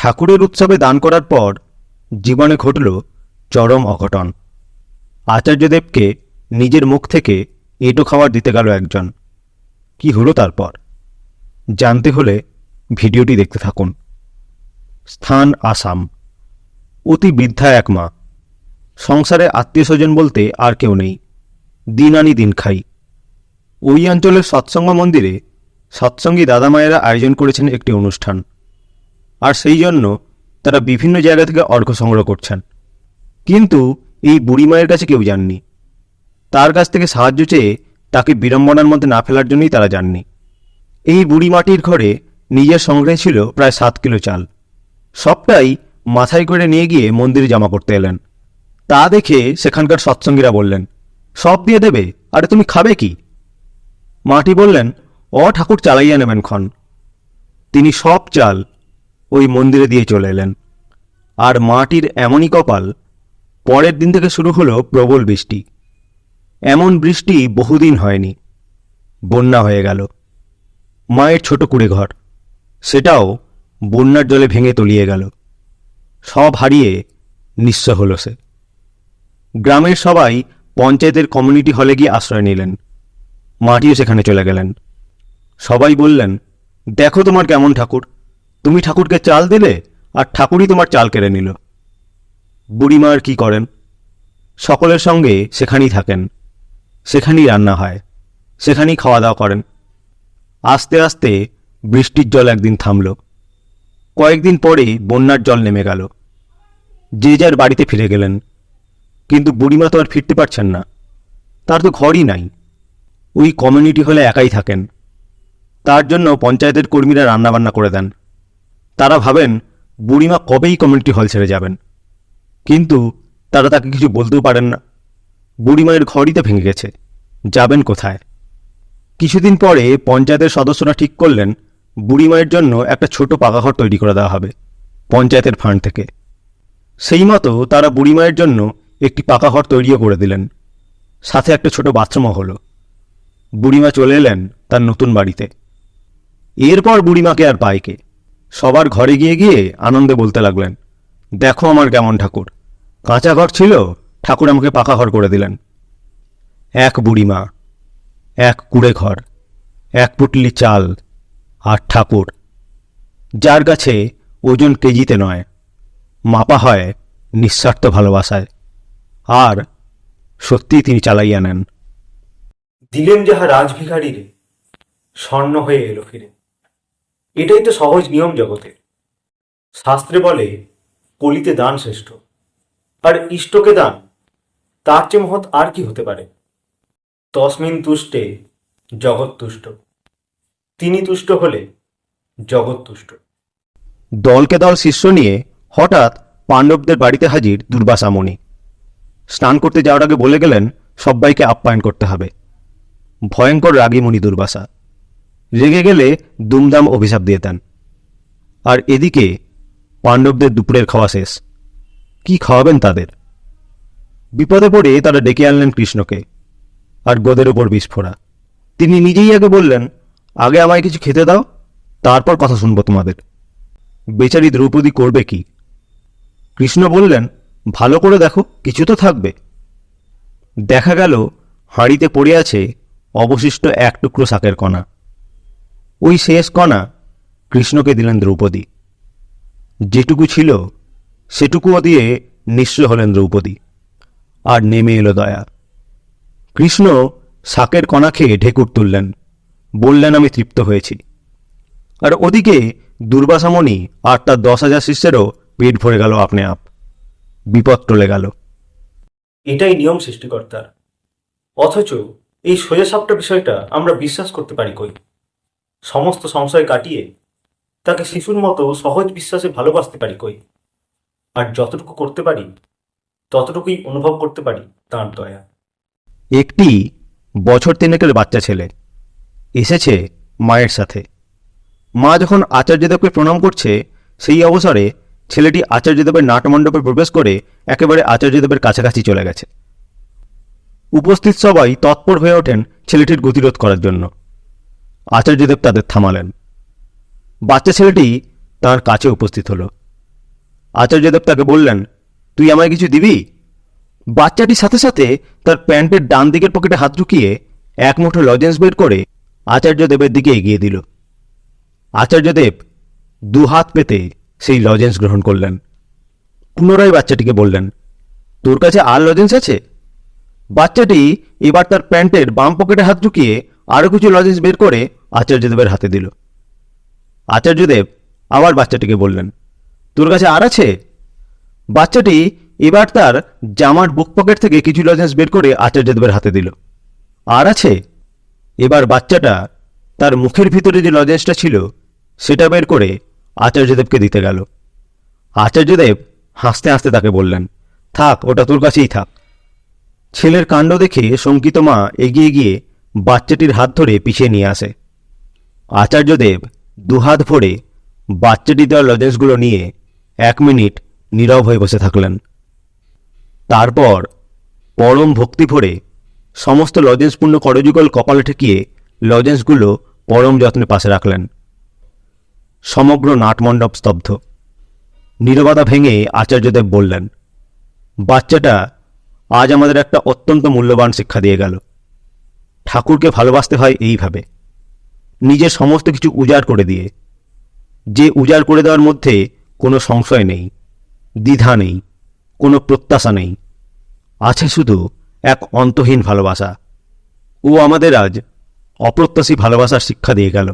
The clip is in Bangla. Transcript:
ঠাকুরের উৎসবে দান করার পর জীবনে ঘটল চরম অঘটন। আচার্যদেবকে নিজের মুখ থেকে এঁটো খাবার দিতে গেল একজন। কি হলো তারপর? জানতে হলে ভিডিওটি দেখতে থাকুন। স্থান আসাম। অতি বৃদ্ধা এক মা। সংসারে আত্মীয় স্বজন বলতে আর কেউ নেই। দিন আনি দিন খাই। ওই অঞ্চলের সৎসঙ্গ মন্দিরে সৎসঙ্গী দাদামায়েরা আয়োজন করেছেন একটি অনুষ্ঠান। আর সেই জন্য তারা বিভিন্ন জায়গা থেকে অর্ঘ সংগ্রহ করছেন। কিন্তু এই বুড়ি মায়ের কাছে কেউ যাননি। তার কাছ থেকে সাহায্য চেয়ে তাকে বিড়ম্বনার মধ্যে না ফেলার জন্যই তারা যাননি। এই বুড়ি মাটির ঘরে নিজের সংগ্রহে ছিল প্রায় সাত কিলো চাল। সবটাই মাথায় করে নিয়ে গিয়ে মন্দিরে জমা করতে এলেন। তা দেখে সেখানকার সৎসঙ্গীরা বললেন, সব দিয়ে দেবে? আরে তুমি খাবে কি? মাটি বললেন, অ ঠাকুর চালাইয়া নেবেন ক্ষণ। তিনি সব চাল ওই মন্দিরে দিয়ে চলে এলেন। আর মাটির এমনই কপাল পরের দিন থেকে শুরু হলো প্রবল বৃষ্টি। এমন বৃষ্টি বহুদিন হয়নি, বন্যা হয়ে গেল। মায়ের ছোট কুড়ে ঘর, সেটাও বন্যার জলে ভেঙে তলিয়ে গেল। সব হারিয়ে নিঃস্ব হল সে। গ্রামের সবাই পঞ্চায়েতের কমিউনিটি হলে গিয়ে আশ্রয় নিলেন। মাটিও সেখানে চলে গেলেন। সবাই বললেন, দেখো তোমার কেমন ঠাকুর। তুমি ঠাকুরকে চাল দিলে, আর ঠাকুরই তোমার চাল কেড়ে নিল। বুড়িমা আর কি করেন? সকলের সঙ্গে সেখানেই থাকেন। সেখানেই রান্না হয়। সেখানেই খাওয়া দাওয়া করেন। আস্তে আস্তে বৃষ্টির জল একদিন থামল। কয়েকদিন পরেই বন্যার জল নেমে গেল। যে যার বাড়িতে ফিরে গেলেন। কিন্তু বুড়িমা তো আর ফিরতে পারছেন না। তার তো ঘরই নাই। ওই কমিউনিটি হলে একাই থাকেন। তার জন্য পঞ্চায়েতের কর্মীরা রান্নাবান্না করে দেন। তারা ভাবেন, বুড়িমা কবেই কমিউনিটি হল ছেড়ে যাবেন। কিন্তু তারা তাকে কিছু বলতেও পারেন না। বুড়িমায়ের ঘরই তো ভেঙে গেছে। যাবেন কোথায়? কিছুদিন পরে পঞ্চায়েতের সদস্যরা ঠিক করলেন, বুড়িমায়ের জন্য একটা ছোট পাকাঘর তৈরি করে দেওয়া হবে, পঞ্চায়েতের ফান্ড থেকে। সেই মতো তারা বুড়িমায়ের জন্য একটি পাকা ঘর তৈরিও করে দিলেন। সাথে একটা ছোট বাথরুমও হলো। বুড়িমা চলে এলেন তার নতুন বাড়িতে। এরপর বুড়িমাকে আর পায় কে সবার ঘরে গিয়ে গিয়ে আনন্দে বলতে লাগলেন, দেখো আমার কেমন ঠাকুর। কাঁচা ঘর ছিল, ঠাকুর আমাকে পাকা ঘর করে দিলেন। এক বুড়িমা, এক কুড়ে ঘর, এক পুটলি চাল, আর ঠাকুর। যার কাছে ওজন কেজিতে নয়, মাপা হয় নিঃস্বার্থ ভালোবাসায়। আর সত্যিই তিনি চালাইয়া নেন। দিলেন যাহা রাজভিখারি রে স্বর্ণ হয়ে এলো ফিরে। এটাই তো সহজ নিয়ম জগতে। শাস্ত্রে বলে, কলিতে দান শ্রেষ্ঠ। আর ইষ্টকে দান, তার চেয়ে মহৎ আর কি হতে পারে? তসমিন তুষ্টে জগৎ তুষ্ট। তিনি তুষ্ট হলে জগৎ তুষ্ট। দলকে দল শিষ্য নিয়ে হঠাৎ পাণ্ডবদের বাড়িতে হাজির দুর্বাসা মুনি স্নান করতে যাওয়ার আগে বলে গেলেন, সবাইকে আপ্যায়ন করতে হবে। ভয়ঙ্কর রাগী মুনি দুর্বাসা। রেগে গেলে দুমদাম অভিশাপ দিয়ে দেন। আর এদিকে পাণ্ডবদের দুপুরের খাওয়া শেষ। কি খাওয়াবেন তাদের? বিপদে পড়ে তারা ডেকে আনলেন কৃষ্ণকে, আর গোদের ওপর বিস্ফোরা তিনি নিজেই আগে বললেন, আগে আমায় কিছু খেতে দাও, তারপর কথা শুনব তোমাদের। বেচারি দ্রৌপদী করবে কি? কৃষ্ণ বললেন, ভালো করে দেখো, কিছু তো থাকবে। দেখা গেল, হাঁড়িতে পড়ে আছে অবশিষ্ট এক টুকরো শাকের কণা। ওই শেষ কণা কৃষ্ণকে দিলেন দ্রৌপদী। যেটুকু ছিল সেটুকুও দিয়ে নিঃস্ব হলেন দ্রৌপদী। আর নেমে এলো দয়া। কৃষ্ণ শাকের কণা খেয়ে ঢেকুর তুললেন। বললেন, আমি তৃপ্ত হয়েছি। আর ওদিকে দুর্বাসামণি আর তার দশ হাজার শিষ্যেরও পেট ভরে গেল আপনি আপ। বিপদ টলে গেল। এটাই নিয়ম সৃষ্টিকর্তার। অথচ এই সোজাসাপটা বিষয়টা আমরা বিশ্বাস করতে পারি কই? সমস্ত সংশয় কাটিয়ে তাকে শিশুর মতো সহজ বিশ্বাসে ভালোবাসতে পারি কই? আর যতটুকু করতে পারি, ততটুকুই অনুভব করতে পারি তাঁর দয়া। একটি বছর তিনেকের বাচ্চা ছেলে এসেছে মায়ের সাথে। মা যখন আচার্যদেবকে প্রণাম করছে, সেই অবসরে ছেলেটি আচার্যদেবের নাটমণ্ডপে প্রবেশ করে একেবারে আচার্যদেবের কাছাকাছি চলে গেছে। উপস্থিত সবাই তৎপর হয়ে ওঠেন ছেলেটির গতিরোধ করার জন্য। আচার্যদেব তাদের থামালেন। বাচ্চা ছেলেটি তার কাছে উপস্থিত হলো। আচার্যদেব তাকে বললেন, তুই আমায় কিছু দিবি? বাচ্চাটির সাথে সাথে তার প্যান্টের ডান দিকের পকেটে হাত ঢুকিয়ে এক মুঠো লজেন্স বের করে আচার্যদেবের দিকে এগিয়ে দিল। আচার্যদেব দু হাত পেতে সেই লজেন্স গ্রহণ করলেন। পুনরায় বাচ্চাটিকে বললেন, তোর কাছে আর লজেন্স আছে? বাচ্চাটি এবার তার প্যান্টের বাম পকেটে হাত ঢুকিয়ে আরও কিছু লজেন্স বের করে আচার্যদেবের হাতে দিল। আচার্যদেব আবার বাচ্চাটিকে বললেন, তোর কাছে আর আছে? বাচ্চাটি এবার তার জামার বুক পকেট থেকে কিছু লজেন্স বের করে আচার্যদেবের হাতে দিল। আর আছে? এবার বাচ্চাটা তার মুখের ভিতরে যে লজেন্সটা ছিল, সেটা বের করে আচার্যদেবকে দিতে গেল। আচার্যদেব হাসতে হাসতে তাকে বললেন, থাক, ওটা তোর কাছেই থাক। ছেলের কাণ্ড দেখে শঙ্কিত মা এগিয়ে গিয়ে বাচ্চাটির হাত ধরে পিছিয়ে নিয়ে আসে। আচার্যদেব দুহাত ভরে বাচ্চাটি দেওয়া লজেন্সগুলো নিয়ে এক মিনিট নীরব হয়ে বসে থাকলেন। তারপর পরম ভক্তি ভরে সমস্ত লজেন্সপূর্ণ করযুগল কপালে ঠেকিয়ে লজেন্সগুলো পরম যত্নে পাশে রাখলেন। সমগ্র নাটমণ্ডপ স্তব্ধ। নীরবতা ভেঙে আচার্যদেব বললেন, বাচ্চাটা আজ আমাদের একটা অত্যন্ত মূল্যবান শিক্ষা দিয়ে গেল। ঠাকুরকে ভালোবাসতে হয় এইভাবে। নিজের সমস্ত কিছু উজাড় করে দিয়ে। যে উজাড় করে দেওয়ার মধ্যে কোনো সংশয় নেই, দ্বিধা নেই, কোনো প্রত্যাশা নেই। আছে শুধু এক অন্তহীন ভালোবাসা। ও আমাদের আজ অপ্রত্যাশী ভালোবাসার শিক্ষা দিয়ে গেল।